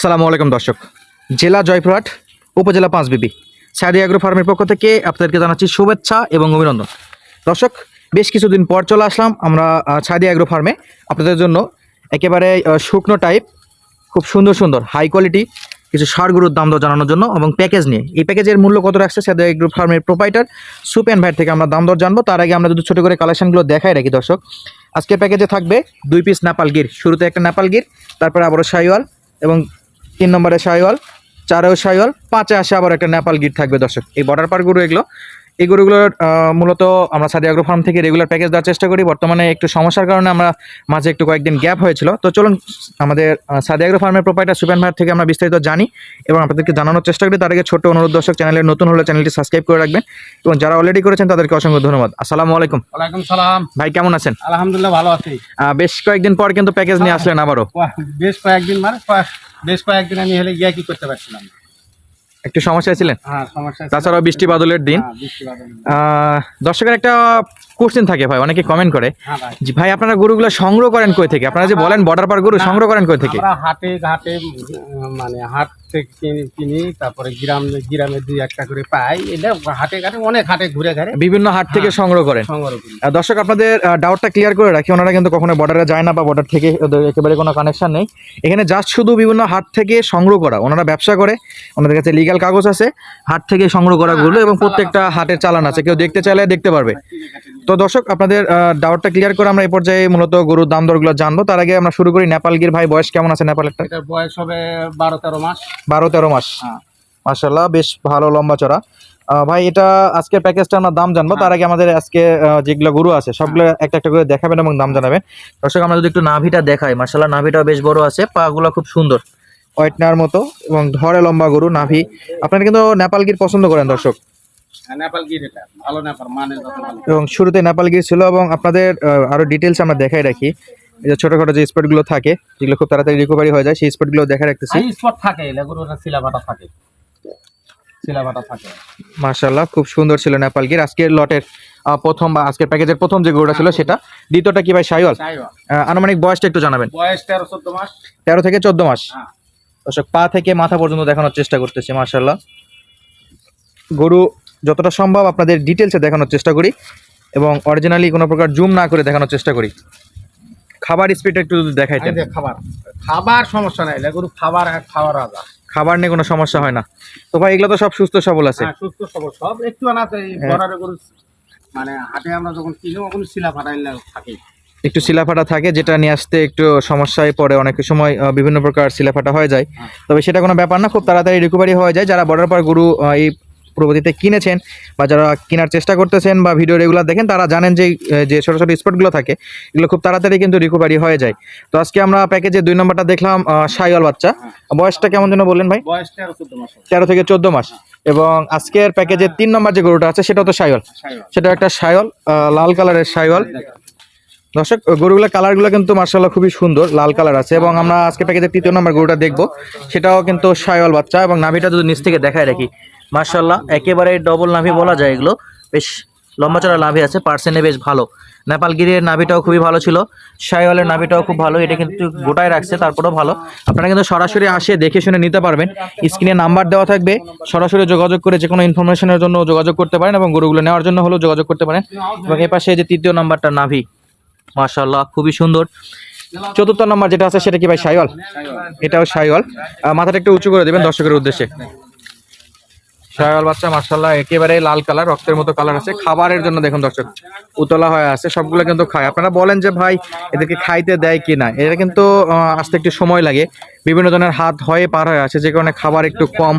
আসসালামু আলাইকুম দর্শক। জেলা জয়পুরহাট, উপজেলা পাঁচ পাঁচবিবি সাদি অ্যাগ্রো ফার্মের পক্ষ থেকে আপনাদেরকে জানাচ্ছি শুভেচ্ছা এবং অভিনন্দন। দর্শক, বেশ কিছুদিন পর চলে আসলাম আমরা ছাদি অ্যাগ্রো ফার্মে। আপনাদের জন্য একেবারে শুকনো টাইপ খুব সুন্দর সুন্দর হাই কোয়ালিটি কিছু সার গরুর দাম দর জানানোর জন্য এবং প্যাকেজ নিয়ে। এই প্যাকেজের মূল্য কত রাখছে সাদা এগ্রো ফার্মের প্রোপাইটার সুপ অ্যান্ড ভাইট থেকে আমরা দাম দর জানব। তার আগে আমরা যদি ছোটো করে কালেকশনগুলো দেখাই রাখি দর্শক। আজকের প্যাকেজে থাকবে দুই পিস নেপাল গির শুরুতে একটা নেপাল গির তারপরে আবারও শাইওয়াল এবং তিন নম্বরে শাহিওয়াল, চারেও শাহিওয়াল, পাঁচে আসে আবার একটা নেপাল গিট থাকবে দর্শক। এই বর্ডার পার্কগুলো এগুলো এই গরুগুলোর মূলত আমরা সাদি আগ্রো ফার্ম থেকে রেগুলার প্যাকেজ দেওয়ার চেষ্টা করি। বর্তমানে একটু সমস্যার কারণে আমরা মাঝে একটু কয়েকদিন গ্যাপ হয়েছিল। তো চলুন আমাদের সাদি আগ্রো ফার্মের প্রোপাইটার সুপেন ভাইয়ের থেকে আমরা বিস্তারিত জানি এবং আপনাদেরকে জানানোর চেষ্টা করি। তার আগে ছোট্ট অনুরোধ দর্শক চ্যানেলে নতুন হলে চ্যানেলটি সাবস্ক্রাইব করে রাখবেন এবং যারা অলরেডি করেছেন তাদেরকে অসংখ্য ধন্যবাদ। আসসালামু আলাইকুম। ওয়ালাইকুম সালাম। ভাই কেমন আছেন? আলহামদুলিল্লাহ ভালো আছি। বেশ কয়েকদিন পর কিন্তু প্যাকেজ নিয়ে আসলেন আবারও। বেশ কয়েকদিন মানে বেশ কয়েকদিন আমি হলে গিয়ে কি করতে পারছিলাম। একটু সমস্যায় ছিলেন? হ্যাঁ। তাছাড়াও বৃষ্টি বাদলের দিন। হ্যাঁ, দর্শকের একটা কোশ্চেন থাকে ভাই অনেকে কমেন্ট করে। হ্যাঁ ভাই। যে ভাই আপনারা গরুগুলো সংগ্রহ করেন কই থেকে? আপনারা যে বলেন বর্ডার পার গরু সংগ্রহ করেন কই থেকে? হাটে ঘাটে মানে হাট থেকে কিনি তারপরে গ্রাম গ্রামে দুই একটা করে পাই। এটা হাটে ঘাটে অনেক হাটে ঘুরে ঘাড়ে বিভিন্ন হাট থেকে সংগ্রহ করেন। দর্শক আপনাদের ডাউটটা ক্লিয়ার করে রাখি ওনারা কিন্তু কখনো বর্ডারে যায় না বা বর্ডার থেকে ওদের একেবারে কোনো কানেকশন নেই। এখানে জাস্ট শুধু বিভিন্ন হাট থেকে সংগ্রহ করা ওনারা ব্যবসা করে ওনাদের কাছে লিগ্যাল কাগজ আছে হাট থেকে সংগ্রহ করা গুলো এবং প্রত্যেকটা হাটের চালান আছে কেউ দেখতে চাইলে দেখতে পারবে। তো দর্শক আপনাদের ডাউটটা ক্লিয়ার করে আমরা এই পর্যায়ে মূলত গরুর দাম দরগুলো জানব। তার আগে আমরা শুরু করি নেপালগির ভাই বয়স কেমন আছে নেপালেরটা এটার বয়স হবে বারো তেরো মাস। বারো তেরো মাস। হ্যাঁ। মাশাল্লাহ বেশ ভালো লম্বা চড়া। আহ, ভাই এটা আজকের প্যাকেজটা আমরা দাম জানব। তার আগে আমাদের আজকে যেগুলো গরু আছে সবগুলো একটা একটা করে দেখাবেন এবং দাম জানাবেন। দর্শক আমরা যদি একটু নাভিটা দেখাই মার্শাল্লাহ নাভিটাও বেশ বড় আছে পাগুলো খুব সুন্দর। হোয়াইট নেওয়ার মতো এবং ধরে লম্বা গরু নাভি। আপনারা কিন্তু নেপাল গির পছন্দ করেন দর্শক। হ্যাঁ, মানে এবং শুরুতে নেপাল গির ছিল এবং আপনাদের আরও ডিটেলস আমরা দেখাই রাখি। এই যে ছোটখাটো যে স্পটগুলো থাকে যেগুলো খুব তাড়াতাড়ি রিকভারি হয়ে যায় সেই স্পটগুলো দেখা রাখতেছি। স্পট থাকে খুব সুন্দর ছিল নেপাল গির। আজকের লটের প্রথম বা আজকের প্যাকেজের প্রথম যে গরুটা ছিল সেটা। দ্বিতীয়টা কি ভাই সাইওয়াল আনুমানিক বয়সটা একটু জানাবেন। বয়স তেরো চোদ্দ মাস। তেরো থেকে চোদ্দ মাস। হ্যাঁ। দর্শক পা থেকে মাথা পর্যন্ত দেখানোর চেষ্টা করতেছি মাশাল্লাহ গরু যতটা সম্ভব আপনাদের ডিটেলসে দেখানোর চেষ্টা করি এবং অরিজিনালি কোনো প্রকার জুম না করে দেখানোর চেষ্টা করি। খাবার স্পিডটা একটু যদি দেখাইতেন। এই খাবার খাবার সমস্যা নাই গরু খাবার খাবার রাজা খাবার নিয়ে কোনো সমস্যা হয় না। তো ভাই এগুলো তো সব সুস্থ সবল আছে। হ্যাঁ সুস্থ সবল সব একটু আনাতে হ্যাঁ। গরু মানে হাটে আমরা যখন কিনি তখন শিলা ফাটাইলে থাকে। একটু শিলাফাটা থাকে যেটা নিয়ে আসতে একটু সমস্যায় পড়ে অনেক সময় বিভিন্ন প্রকার শিলাফাটা হয়ে যায়। তবে সেটা কোনো ব্যাপার না খুব তাড়াতাড়ি রিকভারি হয়ে যায়। যারা বর্ডার পার গরু এই পূর্ববর্তীতে কিনেছেন বা যারা কেনার চেষ্টা করতেছেন বা ভিডিও রেগুলার দেখেন তারা জানেন যে যে ছোটো ছোটো স্পটগুলো থাকে এগুলো খুব তাড়াতাড়ি কিন্তু রিকভারি হয়ে যায়। তো আজকে আমরা প্যাকেজে দুই নম্বরটা দেখলাম সাইওয়াল বাচ্চা। বয়সটা কেমন যেন বললেন ভাই। তেরো থেকে চোদ্দ মাস। এবং আজকের প্যাকেজে তিন নম্বর যে গরুটা আছে সেটা তো সাইওয়াল। সেটা একটা সাইওয়াল লাল কালারের সাইওয়াল। দর্শক গরুগুলোর কালারগুলো কিন্তু মার্শাল্লাহ খুবই সুন্দর, লাল কালার আছে এবং আমরা আজকে প্যাকেজের তৃতীয় নম্বর গরুটা দেখব। সেটাও কিন্তু সায়ল বাচ্চা এবং নাভিটা যদি নিচ থেকে দেখায় রাখি মার্শাল্লাহ একেবারে ডবল নাভি বলা যায় এগুলো। বেশ লম্বা চড়া নাভি আছে পার্সেন্টে বেশ ভালো। নেপালগিরির নাভিটাও খুবই ভালো ছিল সাইওয়ালের নাভিটাও খুব ভালো, এটা কিন্তু গোটায় রাখছে, তারপরেও ভালো। আপনারা কিন্তু সরাসরি আসে দেখে শুনে নিতে পারবেন, স্ক্রিনে নাম্বার দেওয়া থাকবে, সরাসরি যোগাযোগ করে যে কোনো ইনফরমেশনের জন্য যোগাযোগ করতে পারেন এবং গরুগুলো নেওয়ার জন্য হলেও যোগাযোগ করতে পারেন। এবং এ পাশে যে তৃতীয় নাম্বারটা নাভি মাশাল্লাহ খুবই সুন্দর। চতুর্থ নম্বর যেটা আছে, সেটা কি ভাই, সাইওয়াল? এটাও সাইওয়াল। মাথাটা একটু উঁচু করে দেবেন দর্শকের উদ্দেশ্যে। সাইওয়াল বাচ্চা মাশাল্লাহ একেবারে লাল কালার, রক্তের মতো কালার আছে। খাবারের জন্য দেখুন দর্শক, উতলা হয়ে আছে, সবগুলো কিন্তু খায়। আপনারা বলেন যে ভাই, এদেরকে খাইতে দেয় কি না? এটা কিন্তু আসতে একটু সময় লাগে। বিভিন্ন ধরনের হাত হয়ে পার হয়ে আছে যে কারণে খাবার একটু কম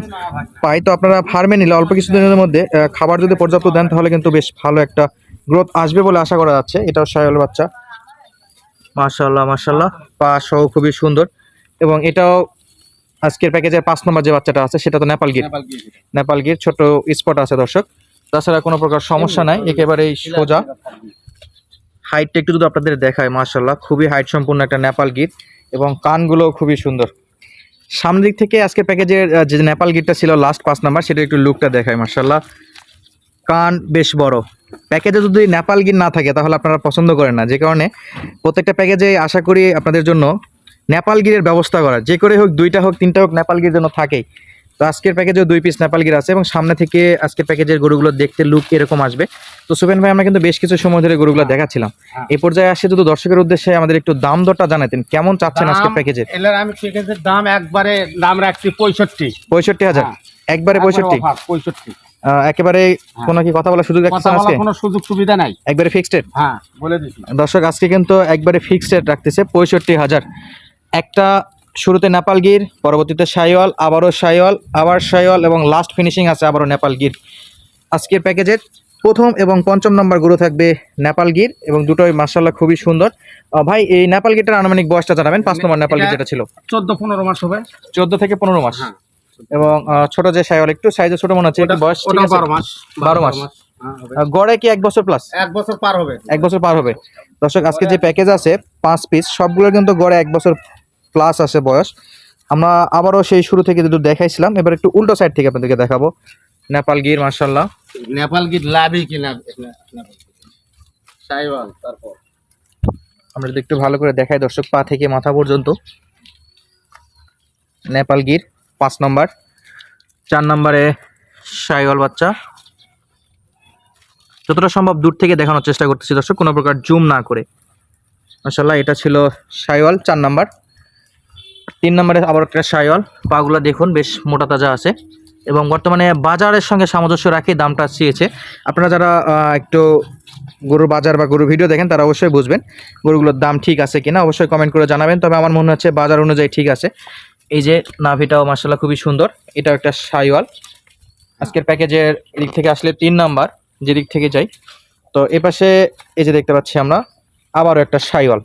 পাই তো আপনারা ফার্মে নিলে অল্প কিছু দিনের মধ্যে খাবার যদি পর্যাপ্ত দেন, তাহলে কিন্তু বেশ ভালো একটা গ্রোথ আসবে বলে আশা করা যাচ্ছে। এটাও সাইওয়াল বাচ্চা। মাশাল্লাহ মাশাল্লাহ পা সহ খুবই সুন্দর। এবং এটাও আজকের প্যাকেজের পাঁচ নম্বর যে বাচ্চাটা আছে সেটা তো নেপাল গির নেপাল গির। নেপাল ছোট স্পট আছে দর্শক। তাছাড়া কোনো প্রকার সমস্যা নাই একেবারেই সোজা। হাইটটা একটু যদি আপনাদের দেখায় মাশাল্লাহ খুবই হাইট সম্পূর্ণ একটা নেপাল গির এবং কানগুলো খুবই সুন্দর। সামনের দিক থেকে আজকের প্যাকেজের যে নেপাল গিরটা ছিল লাস্ট পাঁচ নাম্বার সেটা একটু লুকটা দেখায় মাশাল্লাহ কান বেশ বড়। প্যাকেজে যদি নেপাল গির না থাকে তাহলে আপনারা পছন্দ করেন না। যে কারণে প্রত্যেকটা প্যাকেজে আশা করি আপনাদের জন্য নেপাল গিরের ব্যবস্থা করা। যে করে হোক দুইটা হোক তিনটা হোক নেপালগির যেন থাকেই। তো আজকের প্যাকেজে দুই পিস নেপাল গির আছে এবং সামনে থেকে আজকের প্যাকেজের গরুগুলো দেখতে লুক এরকম আসবে। তো সুপেন ভাই আমরা কিন্তু বেশ কিছু সময় ধরে গরুগুলো দেখাচ্ছিলাম। হ্যাঁ। এই পর্যায়ে আসে যদি দর্শকের উদ্দেশ্যে আমাদের একটু দাম দরটা জানাতেন কেমন চাচ্ছেন আজকের এলার আমি দাম একবারে দাম রাখছি পঁয়ষট্টি। পঁয়ষট্টি হাজার? হ্যাঁ। একবারে পঁয়ষট্টি? পঁয়ষট্টি। একেবারে কোনো কি কথা বলার সুযোগ বলার আজকে? কোনো সুযোগ সুবিধা নাই। একবারে ফিক্সড রেট হ্যাঁ বলে দিছি দর্শক আজকে কিন্তু একবারে ফিক্সড রেট রাখতেছে পঁয়ষট্টি হাজার। একটা শুরুতে নেপালগির পরবর্তীতে সাইওয়াল আবারও সাইওয়াল আবার সাইওয়াল এবং লাস্ট ফিনিশিং আছে আবারও নেপালগির আজকের প্যাকেজের প্রথম এবং পঞ্চম নম্বর গরু থাকবে নেপালগির এবং দুটোই মার্শাল্লাহ খুবই সুন্দর। ভাই এই নেপালগিরটার আনুমানিক বয়সটা জানাবেন? পাঁচ নম্বর নেপালগির এটা- যেটা ছিল। চোদ্দ পনেরো মাস হবে। চোদ্দ থেকে পনেরো মাস। হ্যাঁ। এবং ছোট যে সাইওয়াল একটু সাইজে ছোট মনে হচ্ছে বয়স ঠিক ওটাও আছে? বারো মাস। বারো মাস। হ্যাঁ, গড়ে কি এক বছর প্লাস এক বছর পার হবে। এক বছর পার হবে। দর্শক আজকে যে প্যাকেজ আছে পাঁচ পিস সবগুলো কিন্তু গড়ে এক বছর প্লাস আছে বয়স। আমরা আবারও সেই শুরু থেকে দুটো দেখাইছিলাম এবার একটু উল্টো সাইড থেকে আপনাদেরকে দেখাবো। নেপাল গির মার্শাল্লাহ নেপাল গিট লাভই কিনা সাইওয়াল তারপর। আমরা যদি একটু ভালো করে দেখাই দর্শক পা থেকে মাথা পর্যন্ত। নেপাল গির। পাঁচ নম্বর। চার নম্বরে সাইওয়াল বাচ্চা। যতটা সম্ভব দূর থেকে দেখানোর চেষ্টা করতেছি দর্শক, কোনো প্রকার জুম না করে। মাসাল্লাহ এটা ছিল সাইওয়াল চার নাম্বার। তিন নম্বরে আবার একটা সাইওয়াল পাগুলো দেখুন, বেশ মোটা তাজা আছে। এবং বর্তমানে বাজারের সঙ্গে সামঞ্জস্য রাখি দামটা চেয়েছে। আপনারা যারা একটু গরুর বাজার বা গরুর ভিডিও দেখেন, তারা অবশ্যই বুঝবেন গরুগুলোর দাম ঠিক আছে কিনা। অবশ্যই কমেন্ট করে জানাবেন। তবে আমার মনে হচ্ছে বাজার অনুযায়ী ঠিক আছে। এই যে নাভিটাও মার্শাল্লাহ খুবই সুন্দর। এটাও একটা সাইওয়াল। আজকের প্যাকেজের এদিক থেকে আসলে তিন নাম্বার যেদিক থেকে যাই। তো এ পাশে এই যে দেখতে পাচ্ছি আমরা আবারও একটা সাইওয়াল।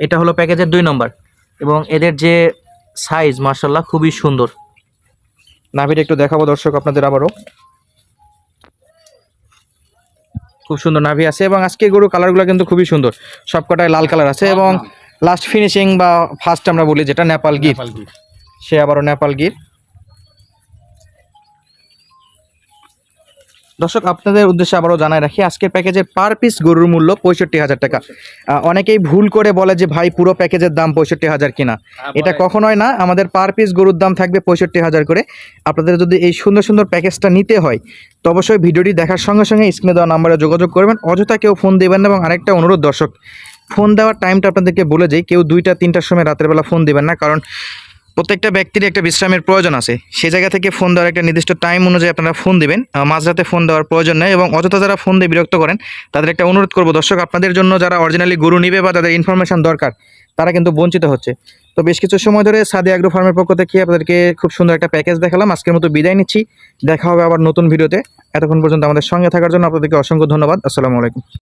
এটা হলো প্যাকেজের দুই নম্বর। এবং এদের যে সাইজ মার্শাল্লাহ খুবই সুন্দর। নাভিটা একটু দেখাবো দর্শক আপনাদের আবারও। খুব সুন্দর নাভি আছে এবং আজকে গরু কালারগুলো কিন্তু খুবই সুন্দর। সবকটায় লাল কালার আছে এবং লাস্ট ফিনিশিং বা ফার্স্ট আমরা বলি যেটা নেপাল গিট সে আবারও নেপাল গির। দর্শক আপনাদের উদ্দেশ্যে আবারও জানাই রাখি আজকের প্যাকেজের পার পিস গরুর মূল্য পঁয়ষট্টি হাজার টাকা। অনেকেই ভুল করে বলে যে ভাই পুরো প্যাকেজের দাম পঁয়ষট্টি হাজার কিনা? এটা কখনোই না আমাদের পার পিস গরুর দাম থাকবে পঁয়ষট্টি হাজার করে। আপনাদের যদি এই সুন্দর সুন্দর প্যাকেজটা নিতে হয় তো অবশ্যই ভিডিওটি দেখার সঙ্গে সঙ্গে স্ক্রিনে দেওয়া নাম্বারে যোগাযোগ করবেন। অযথা কেউ ফোন দেবেন না এবং আরেকটা অনুরোধ দর্শক ফোন দেওয়ার টাইমটা আপনাদেরকে বলে যাই কেউ দুইটা তিনটার সময় রাতের বেলা ফোন দেবেন না কারণ প্রত্যেকটা ব্যক্তির একটা বিশ্রামের প্রয়োজন আছে। সেই জায়গা থেকে ফোন দেওয়ার একটা নির্দিষ্ট টাইম অনুযায়ী আপনারা ফোন দেবেন। মাঝরাতে ফোন দেওয়ার প্রয়োজন নেই এবং অযথা যারা ফোন দিয়ে বিরক্ত করেন, তাদের একটা অনুরোধ করব। দর্শক, আপনাদের জন্য যারা অরিজিনালি গরু নিবে বা তাদের ইনফরমেশন দরকার, তারা কিন্তু বঞ্চিত হচ্ছে। তো বেশ কিছু সময় ধরে সাদি আগ্রো ফার্মের পক্ষ থেকে আপনাদেরকে খুব সুন্দর একটা প্যাকেজ দেখালাম। আজকের মতো বিদায় নিচ্ছি। দেখা হবে আবার নতুন ভিডিওতে এতক্ষণ পর্যন্ত আমাদের সঙ্গে থাকার জন্য আপনাদেরকে অসংখ্য ধন্যবাদ। আসসালামু আলাইকুম।